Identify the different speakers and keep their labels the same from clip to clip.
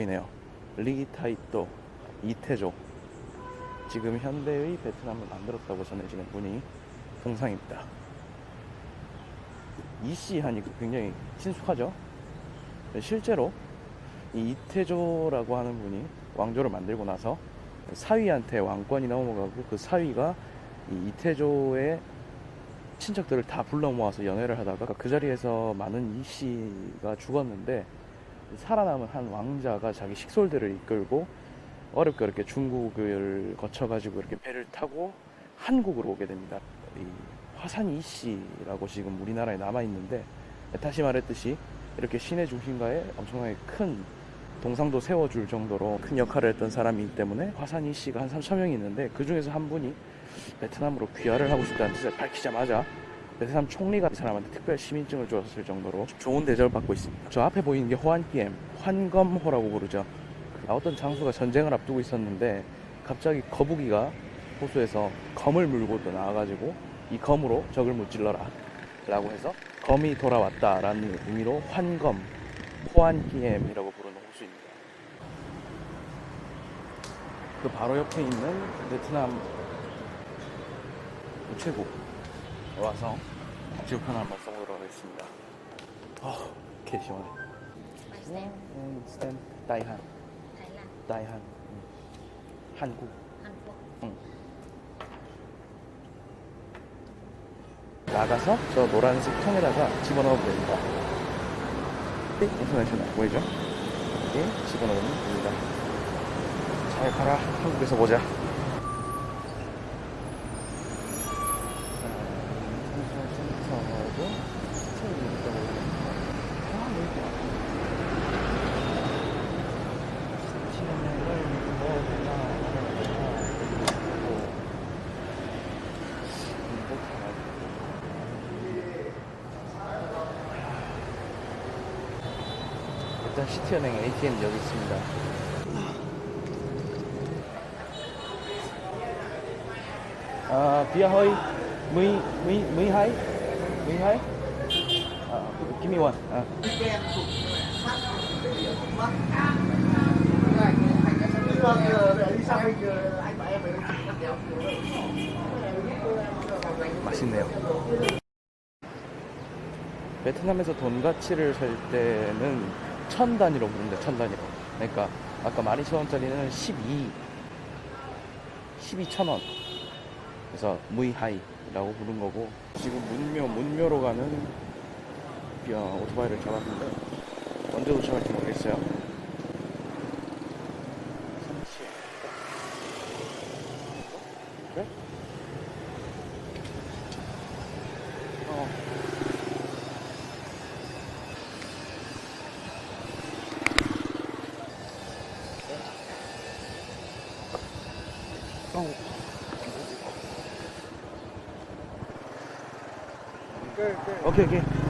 Speaker 1: 보이네요. 리타이또 이태조. 지금 현대의 베트남을 만들었다고 전해지는 분이 동상입니다. 이씨 하니 굉장히 친숙하죠? 실제로 이 이태조라고 하는 분이 왕조를 만들고 나서 사위한테 왕권이 넘어가고 그 사위가 이 이태조의 친척들을 다 불러 모아서 연회를 하다가 그 자리에서 많은 이씨가 죽었는데 살아남은 한 왕자가 자기 식솔들을 이끌고 어렵게 어렵게 중국을 거쳐가지고 이렇게 배를 타고 한국으로 오게 됩니다. 이 화산 이씨라고 지금 우리나라에 남아 있는데 다시 말했듯이 이렇게 시내 중심가에 엄청나게 큰 동상도 세워줄 정도로 큰 역할을 했던 사람이기 때문에 화산 이씨가 한 3천 명이 있는데 그 중에서 한 분이 베트남으로 귀화를 하고 싶다는 뜻을 밝히자마자 베트남 총리가 이 사람한테 특별 시민증을 줬을 정도로 좋은 대접을 받고 있습니다. 저 앞에 보이는 게 호안기엠, 환검호라고 부르죠. 어떤 장수가 전쟁을 앞두고 있었는데 갑자기 거북이가 호수에서 검을 물고 또 나와가지고 이 검으로 적을 무찔러라 라고 해서 검이 돌아왔다라는 의미로 환검, 호안기엠이라고 부르는 호수입니다. 그 바로 옆에 있는 베트남 우체국 와서 하나 한번 써보도록 하겠습니다. 아, 개 시원해.
Speaker 2: 맛있어요?
Speaker 1: 음, 스탠
Speaker 2: thái lan
Speaker 1: 따이한, 음. 한국.
Speaker 2: hàn quốc
Speaker 1: 나가서 저 노란색 통에다가 집어넣으면 됩니다. 인터내셔널 보이죠? 이렇게 집어넣으면 됩니다. 잘 가라. 한국에서 보자. 센터하고 스테이크 있다고 아, 왜 이렇게 스티어맨을 넣어야 되나 말아야 되나 그리고 이거 다 일단 시티은행 ATM 여기 있습니다. 아, 비아 허이, 무이, 무이, 무이 하이, 무이 하이. 아, give me one. 아. 맛있네요. 베트남에서 돈 가치를 살 때는 천 단위로 부른대, 천 단위로. 그러니까 아까 12,000원짜리는 12, 12,000원. 그래서 무이하이라고 부른 거고 지금 문묘, 문묘로 가는 어, 오토바이를 잡았는데 언제 도착할지 모르겠어요. 어. 오케이 오케이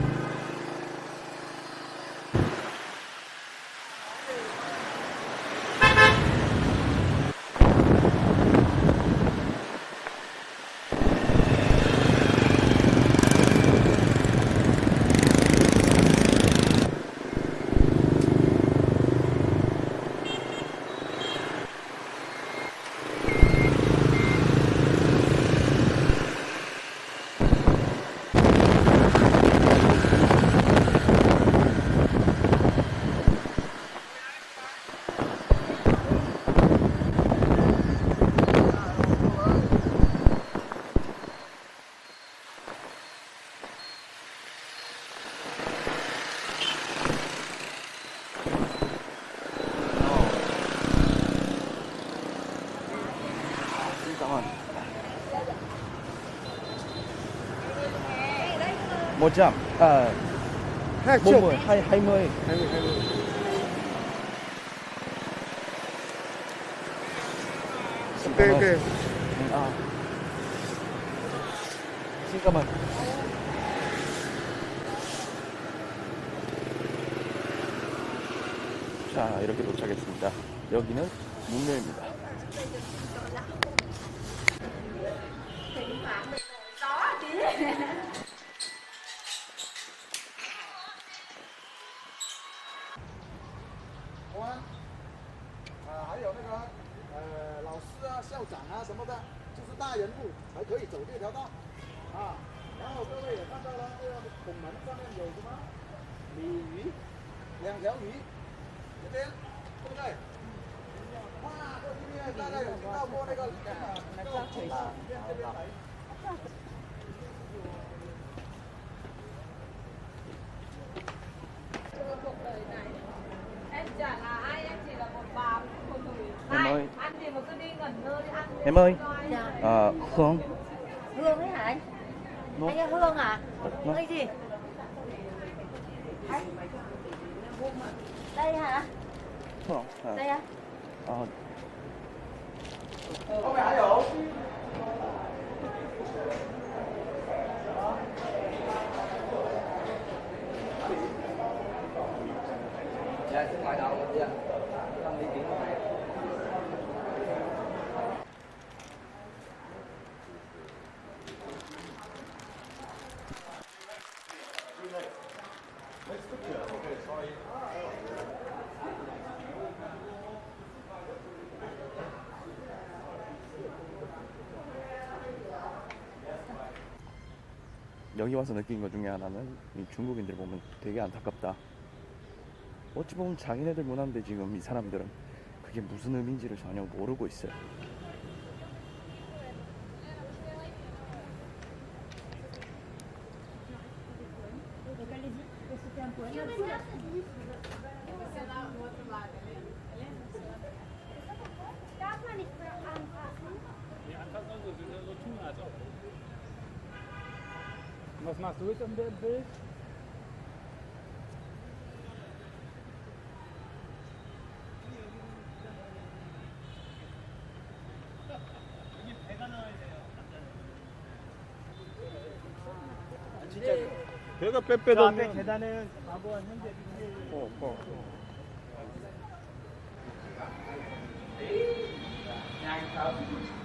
Speaker 1: một trăm à
Speaker 3: hai
Speaker 1: bốn mươi hai hai mươi
Speaker 3: hai mươi hai mươi ok ok
Speaker 1: 아. xin cảm ơn 자 이렇게 도착했습니다 여기는 문묘입니다 校长
Speaker 3: 啊什么的，就是大人物才可以走这条道啊。然后各位也看到了，这个拱门上面有什么鲤鱼，两条鱼，对不对？哇，这里面大家有听到过那个那个这边这边来。
Speaker 4: Em
Speaker 1: ơi
Speaker 2: Dạ
Speaker 1: Ờ, Hương
Speaker 2: Hương ấy hả anh?
Speaker 1: Nô.
Speaker 2: Anh là Hương à?
Speaker 1: Nô.
Speaker 2: Hương gì? Đây hả?
Speaker 1: Không, à.
Speaker 2: Đây
Speaker 1: à?
Speaker 3: Ờ Có mẹ đủ
Speaker 5: Dạ, xin mời đầu
Speaker 1: 여기 와서 느낀 것 중에 하나는 이 중국인들 보면 되게 안타깝다. 어찌 보면 자기네들 문화인데 지금 이 사람들은 그게 무슨 의미인지를 전혀 모르고 있어요.
Speaker 6: Was machst du jetzt im Bild? 배가 빼빼도 앞에 계단에 과거와 현재 어, 어.
Speaker 5: Không?